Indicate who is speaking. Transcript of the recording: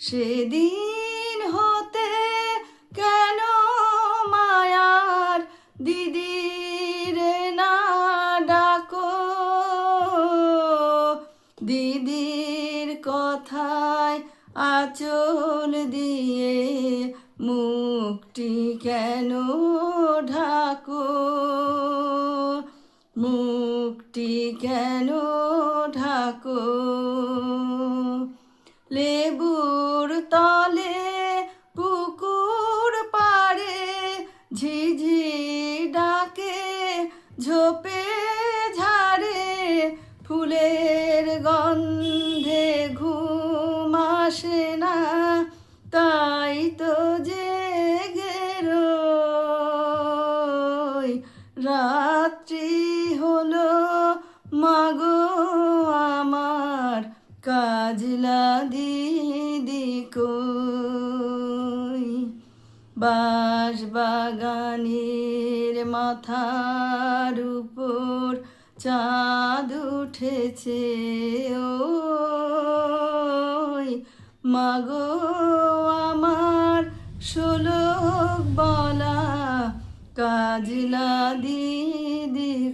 Speaker 1: সেদিন হতে কেন মায়ার দিদির না ডাকো? দিদির কথায় আচল দিয়ে মুখটি কেন ঢাকো? মুখটি কেন ঢাকো? লেবুর তলে পুকুর পাড়ে ঝিঝি ডাকে, ঝোপে ঝাড়ে ফুলের গন্ধে ঘুম আসে না, তাই তো জেগে রাত্রি হলো মাগো কাজলা দিদি কই? বাঁশ বাগানের মাথার উপর চাঁদ উঠেছে ও মাগো, আমার শোলক বলা কাজলা দিদি